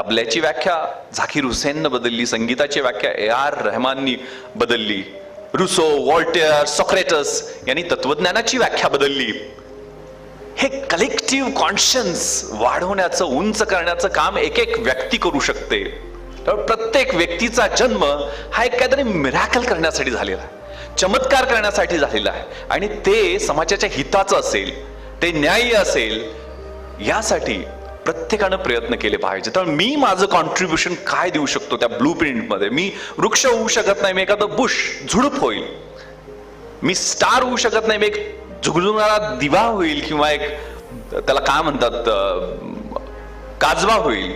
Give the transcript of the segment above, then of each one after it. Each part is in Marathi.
तबल्याची व्याख्या झाकीर हुसेननं बदलली संगीताची व्याख्या ए आर रहमाननी बदलली रुसो वॉल्टेअर सॉक्रेटस यांनी तत्वज्ञानाची व्याख्या बदलली. हे कलेक्टिव्ह कॉन्शियन्स वाढवण्याचं उंच करण्याचं काम एक एक व्यक्ती करू शकते. तर प्रत्येक व्यक्तीचा जन्म हा एक काहीतरी मिराकल करण्यासाठी झालेला आहे चमत्कार करण्यासाठी झालेला आहे. आणि ते समाजाच्या हिताचं असेल ते न्याय्य असेल यासाठी प्रत्येकानं प्रयत्न केले पाहिजे. तर मी माझं कॉन्ट्रीब्युशन काय देऊ शकतो त्या ब्लू प्रिंटमध्ये मी वृक्ष होऊ शकत नाही मी एखादं बुश झुडूप होईल. मी स्टार होऊ शकत नाही मी एक झुगझुगणारा दिवा होईल किंवा एक त्याला काय म्हणतात काजवा होईल.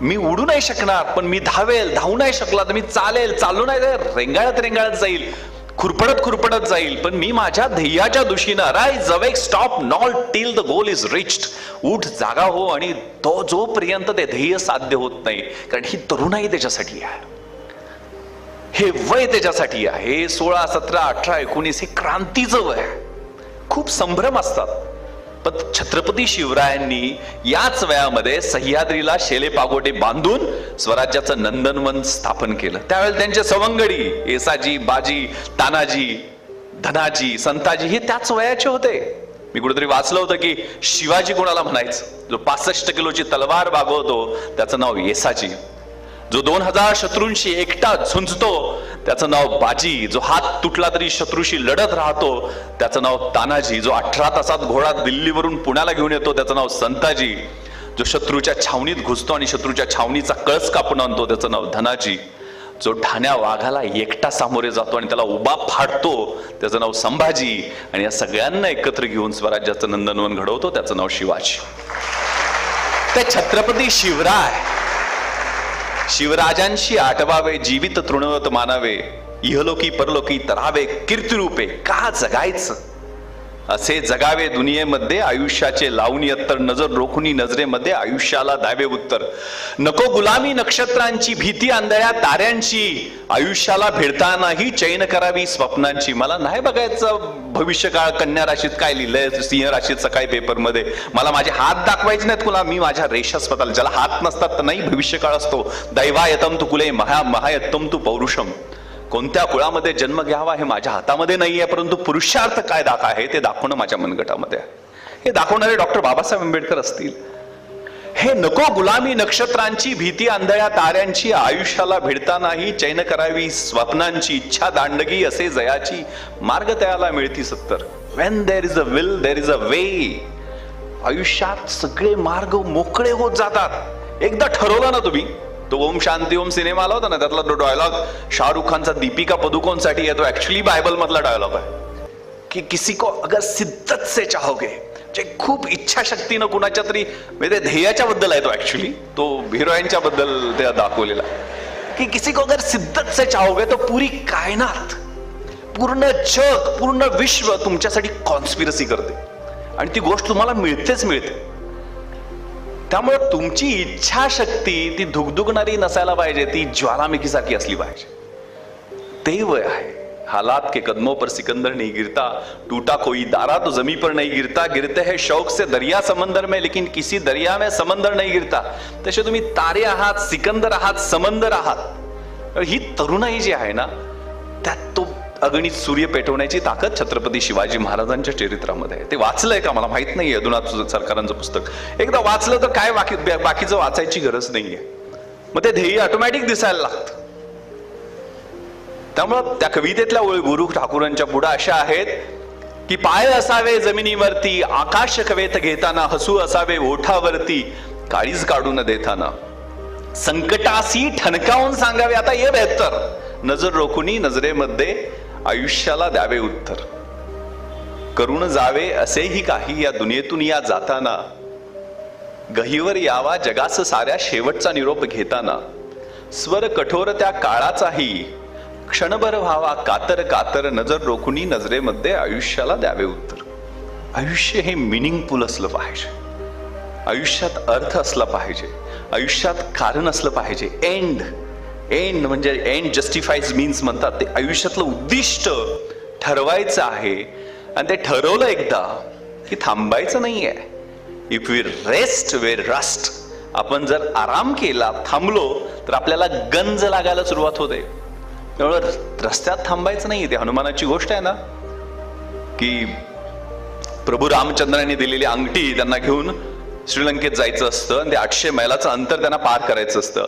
मी उडू नाही शकणार पण मी धावेल धावू नाही शकला तर मी चालेल चालू नाही तर रेंगाळत रेंगाळत जाईल. खुरपडत खुरपडत जाईल पण मी माझ्या ध्येयाच्या दुशीनं arise awake stop not till the goal is reached उठ जागा हो आणि तो जोपर्यंत ते ध्येय साध्य होत नाही कारण ही तरुणाई त्याच्यासाठी आहे. हे वय त्याच्यासाठी आहे सोळा सतरा अठरा एकोणीस हे क्रांतीचं वय खूप संभ्रम असतात. पण छत्रपती शिवरायांनी याच वयामध्ये सह्याद्रीला शेले पागोटे बांधून स्वराज्याचं नंदनवन स्थापन केलं. त्यावेळेला त्यांचे सवंगडी येसाजी बाजी तानाजी धनाजी संताजी हे त्याच वयाचे होते. मी कुठेतरी वाचलं होतं की शिवाजी कोणाला म्हणायचं? जो पासष्ट किलोची तलवार बागवतो त्याचं नाव येसाजी जो दोन हजार शत्रूंशी एकटा झुंजतो त्याचं नाव बाजी जो हात तुटला तरी शत्रूशी लढत राहतो त्याचं नाव तानाजी जो अठरा तासात घोडा दिल्लीवरून पुण्याला घेऊन येतो त्याचं नाव संताजी. जो शत्रूच्या छावणीत घुसतो आणि शत्रूच्या छावणीचा कळस कापून आणतो त्याचं नाव धनाजी. जो ठाण्या वाघाला एकटा सामोरे जातो आणि त्याला उभा फाडतो त्याचं नाव संभाजी. आणि या सगळ्यांना एकत्र घेऊन स्वराज्याचं नंदनवन घडवतो त्याचं नाव शिवाजी. त्या छत्रपती शिवराय शिवराजांशी आटवावे जीवित तृणवत मानावे इहलोकी परलोकी तरावे कीर्तिरूपे का जगायचं? असे जगावे दुनियेमध्ये आयुष्याचे लावणी अत्तर नजर रोखुनी नजरेमध्ये आयुष्याला दावे उत्तर. नको गुलामी नक्षत्रांची भीती आंधळ्या ताऱ्यांची. आयुष्याला भिडतानाही चैन करावी स्वप्नांची. मला नाही बघायचं भविष्य काळ कन्या राशीत काय लिहिलंय सिंह राशीत सकाळी पेपरमध्ये मला माझे हात दाखवायचे नाहीत कुणा मी माझ्या रेषा स्वतःला. ज्याला हात नसतात तर नाही भविष्य काळ असतो. दैवायतम तू कुले महा महायत्तम तू पौरुषम. कोणत्या कुळामध्ये जन्म घ्यावा हे माझ्या हातामध्ये नाही आहे परंतु पुरुषार्थ काय दाखा आहे ते दाखवणं माझ्या मनगटामध्ये आहे. हे दाखवणारे डॉक्टर बाबासाहेब आंबेडकर असतील. हे नको गुलामी नक्षत्रांची भीती आंधळ्या ताऱ्यांची आयुष्याला भिडतानाही चैन करावी स्वप्नांची इच्छा दांडगी असे जयाची मार्ग त्याला मिळती सत्तर. When there is a will there is a way आयुष्यात सगळे मार्ग मोकळे होत जातात. एकदा ठरवलं ना तुम्ही तो ओम शांती ओम सिनेमा आला होता ना त्यातला तो डायलॉग शाहरुख खानचा दीपिका पदुकोणसाठी आहे तो ऍक्च्युली बायबल मधला डायलॉग आहे. कि किसी को अगर सिद्धत से चाहोगे जे खूप इच्छाशक्तीनं कुणाच्या तरी म्हणजे ध्येयाच्या बद्दल आहे तो ऍक्च्युली तो हिरोईनच्या बद्दल ते दाखवलेला की किसी को अगर सिद्धत से चाहोगे तो पुरी कायनात पूर्ण जग पूर्ण विश्व तुमच्यासाठी कॉन्स्पिरसी करते. आणि ती गोष्ट तुम्हाला मिळतेच मिळते. त्यामुळे तुमची इच्छाशक्ती ती धुगधुगणारी नसायला पाहिजे ती ज्वालामुखीसारखी असली पाहिजे. ते वय आहे. हालात के कदमों पर सिकंदर नहीं गिरता टूटा कोई दारा तो जमी पर नहीं गिरता गिरते हैं शौक से दरिया समंदर में लेकिन किसी दरिया में समंदर नहीं गिरता। तसे तुम्ही तारे आहात सिकंदर आहात समंदर आहात। ही तरुणाई जी आहे ना त्यात तो अगणित सूर्य पेटवण्याची ताकद छत्रपती शिवाजी महाराजांच्या चरित्रामध्ये आहे. ते वाचलंय का? मला माहीत नाहीये. अधुनाथ सरकारांचं पुस्तक. एकदा वाचलं तर काय बाकी बाकीचं वाचायची गरज नाहीये. मग ते ध्येय ऑटोमॅटिक दिसायला लागतं. त्यामुळं त्या कवितेतल्या ओळी गुरु ठाकूरांच्या पुढे अशा आहेत की पाय असावे जमिनीवरती आकाश कवेत घेताना हसू असावे ओठावरती काळीज काढून देताना. संकटासी ठणकावून सांगावे. आता ये बेहतर नजर रोखुनी नजरेमध्ये आयुष्याला द्यावे उत्तर. करून जावे असेही काही या दुनियेतून या जाताना गहीवर यावा जगास साऱ्या शेवटचा निरोप घेताना स्वर कठोर त्या काळाचाही क्षणभर व्हावा कातर कातर नजर रोखुनी नजरेमध्ये आयुष्याला द्यावे उत्तर. आयुष्य हे मिनिंगफुल असलं पाहिजे. आयुष्यात अर्थ असला पाहिजे. आयुष्यात कारण असलं पाहिजे. एंड एंड म्हणजे एंड जस्टिफाईज मीन्स म्हणतात ते आयुष्यातलं उद्दिष्ट ठरवायचं आहे. आणि ते ठरवलं एकदा की थांबायचं नाहीये. If we rest we rust आपण जर आराम केला थांबलो तर आपल्याला गंज लागायला सुरुवात होते. त्यामुळं रस्त्यात थांबायचं नाही ते हनुमानाची गोष्ट आहे ना की प्रभू रामचंद्रांनी दिलेली अंगठी त्यांना घेऊन श्रीलंकेत जायचं असतं आणि ते आठशे मैलाचं अंतर त्यांना पार करायचं असतं.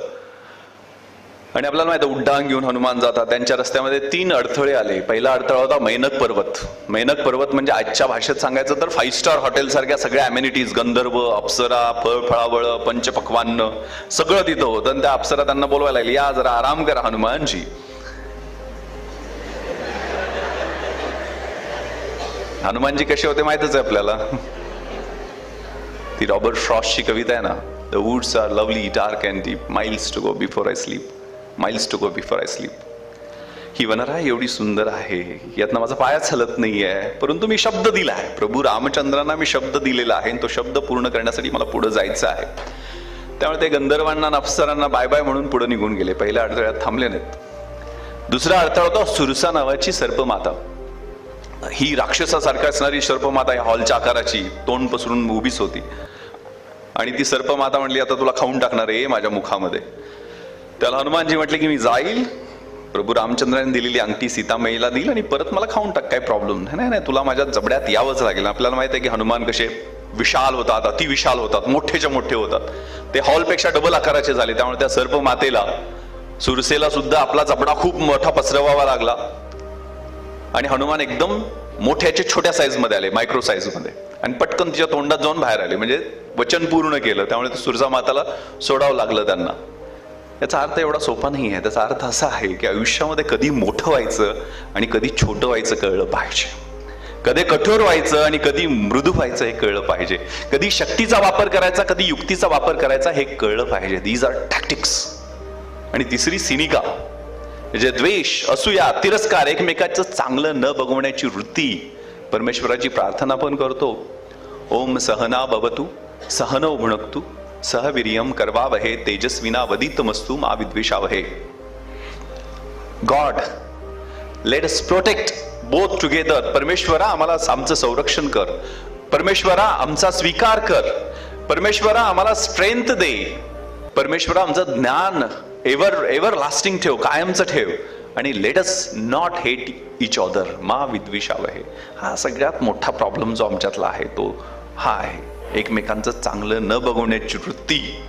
आणि आपल्याला माहिती उड्डाण घेऊन हनुमान जातात. त्यांच्या रस्त्यामध्ये तीन अडथळे आले. पहिला अडथळा होता मैनक पर्वत. मैनक पर्वत म्हणजे आजच्या भाषेत सांगायचं तर फाईव्ह स्टार हॉटेल सारख्या सगळ्या अमेनिटीज गंधर्व अप्सरा फळ फळावळ पंचपक्वान्न सगळं तिथं होतं. आणि त्या अप्सरा त्यांना बोलवायला लागली या जरा आराम करा हनुमानजी. हनुमानजी कसे होते माहितच आहे आपल्याला? ती रॉबर्ट फ्रॉस्टची कविता आहे ना the woods are lovely dark and deep miles to go before I sleep miles to go before I sleep ही वनरा एवढी सुंदर आहे यातनं माझा पायाच हलत नाही आहे परंतु मी शब्द दिला आहे. प्रभू रामचंद्रांना मी शब्द दिलेला आहे आणि तो शब्द पूर्ण करण्यासाठी मला पुढे जायचं आहे. त्यामुळे ते गंधर्वांना आणि अप्सरांना बाय बाय म्हणून पुढे निघून गेले. पहिल्या अडथळ्यात थांबले नाहीत. दुसरा अडथळा होता सुरसा नावाची सर्पमाता. ही राक्षसासारखी असणारी सर्पमाता या हॉलच्या आकाराची तोंड पसरून उभीच होती. आणि ती सर्पमाता म्हणली आता तुला खाऊन टाकणार आहे माझ्या मुखामध्ये. त्याला हनुमानजी म्हटले की मी जाईल. प्रभू रामचंद्राने दिलेली अंगठी सीतामयीला देईल आणि परत मला खाऊन टाक काय प्रॉब्लेम नाही. नाही नाही तुला माझ्या जबड्यात यावंच लागेल. आपल्याला माहीत आहे की हनुमान कसे विशाल होतात अतिविशाल होतात मोठेच्या मोठे होतात. ते हॉलपेक्षा डबल आकाराचे झाले. त्यामुळे त्या सर्प मातेला सुरसेला सुद्धा आपला जबडा खूप मोठा पसरवावा लागला. आणि हनुमान एकदम मोठ्याचे छोट्या साईजमध्ये आले मायक्रो साईजमध्ये. आणि पटकन तिच्या तोंडात जाऊन बाहेर आले. म्हणजे वचन पूर्ण केलं. त्यामुळे ते सुरजा माताला सोडावं लागलं त्यांना. याचा अर्थ एवढा सोपा नाही आहे. त्याचा अर्थ असा आहे की आयुष्यामध्ये कधी मोठं व्हायचं आणि कधी छोटं व्हायचं कळलं पाहिजे. कधी कठोर व्हायचं आणि कधी मृदू व्हायचं हे कळलं पाहिजे. कधी शक्तीचा वापर करायचा कधी युक्तीचा वापर करायचा हे कळलं पाहिजे. दीज आर टॅक्टिक्स आणि तिसरी सिनिका म्हणजे द्वेष असूया तिरस्कार एकमेकाचं चांगलं न बघवण्याची वृत्ती परमेश्वराची प्रार्थना पण करतो. ओम सहना भवतु सहनौ भुणक्तु सहवीर्यम करवावहे तेजस्विना वदितमस्तु मा विद्वेषावहे। God let us protect both together परमेश्वरा आम्हाला आमचं संरक्षण कर. परमेश्वरा आमचा स्वीकार कर. परमेश्वरा आम्हाला स्ट्रेंथ दे. परमेश्वरा आमचं ज्ञान एव्हर एव्हर लास्टिंग ठेव कायमचं ठेव. आणि let us not hate each other मा विद्विषावहे. हा सगळ्यात मोठा प्रॉब्लेम जो आमच्यातला आहे तो हा आहे. एकमेकांचं चांगलं न बघवण्याची वृत्ती.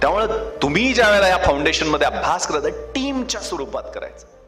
त्यामुळे तुम्ही ज्या वेळेला या फाउंडेशनमध्ये अभ्यास करत टीमच्या स्वरूपात करायचं.